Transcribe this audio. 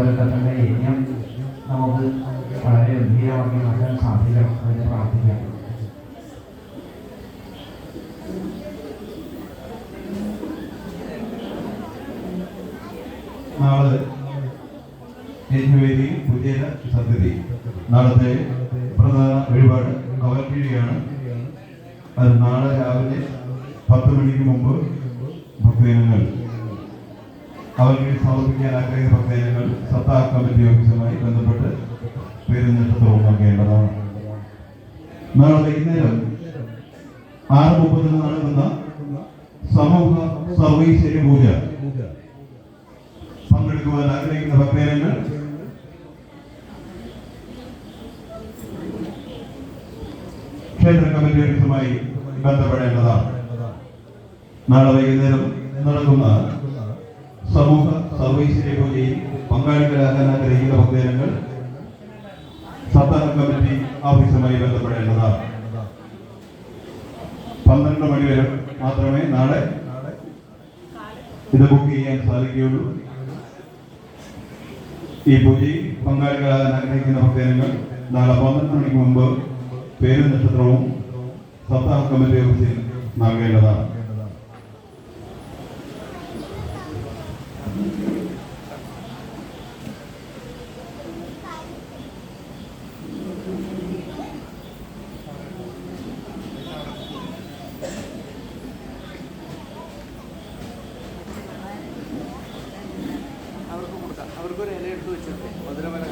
അതുപോലെ തന്നെ യജ്ഞം നമുക്ക് വളരെ ഗംഭീരമാക്കി നടക്കാൻ സാധിക്കണം അതിന് പ്രാർത്ഥിക്കാം നാളെ യജ്ഞവേദി പുതിയ സദ്യതി. നാളത്തെ പ്രധാന വഴിപാട് അവൽക്കിഴിയാണ്. അത് നാളെ രാവിലെ പത്ത് മണിക്ക് മുമ്പ് ഭക്തജനങ്ങൾ അവർക്ക് സമർപ്പിക്കാൻ ആഗ്രഹിക്കുന്ന ഭക്തജനങ്ങൾ സത്താ കമ്മിറ്റി ഓഫീസുമായി ബന്ധപ്പെട്ട് പേര് നക്ഷത്രവും നൽകേണ്ടതാണ്. നാളെ വൈകുന്നേരം ആറ് മുപ്പതിന് നടക്കുന്ന സമൂഹ സർവീശ്വര്യ പൂജ പങ്കെടുക്കുവാൻ ആഗ്രഹിക്കുന്ന ഭക്തജനങ്ങൾ ക്ഷേത്ര കമ്മിറ്റി ഓഫീസുമായി ബന്ധപ്പെടേണ്ടതാണ്. നാളെ വൈകുന്നേരം നടക്കുന്ന സമൂഹ പൂജയിൽ പങ്കാളികളാകാൻ ആഗ്രഹിക്കുന്ന ഭക്തജനങ്ങൾ സത്താന കമ്മിറ്റി ഓഫീസുമായി ബന്ധപ്പെടേണ്ടതാണ്. പന്ത്രണ്ട് മണി വരെ മാത്രമേ നാളെ ഇത് ബുക്ക് ചെയ്യാൻ സാധിക്കുകയുള്ളൂ. ഈ പൂജയിൽ പങ്കാളികളാകാൻ ആഗ്രഹിക്കുന്ന ഭക്തജനങ്ങൾ നാളെ പന്ത്രണ്ട് മണിക്ക് മുമ്പ് പേരും നക്ഷത്രവും സപ്താഹ കമ്മിറ്റി ഓഫീസിൽ നൽകേണ്ടതാണ്. അവർക്ക് കൊടുക്കാം. അവർക്കൊരു ഇല എടുത്ത് വെച്ചിട്ടുണ്ട്. മധുരമല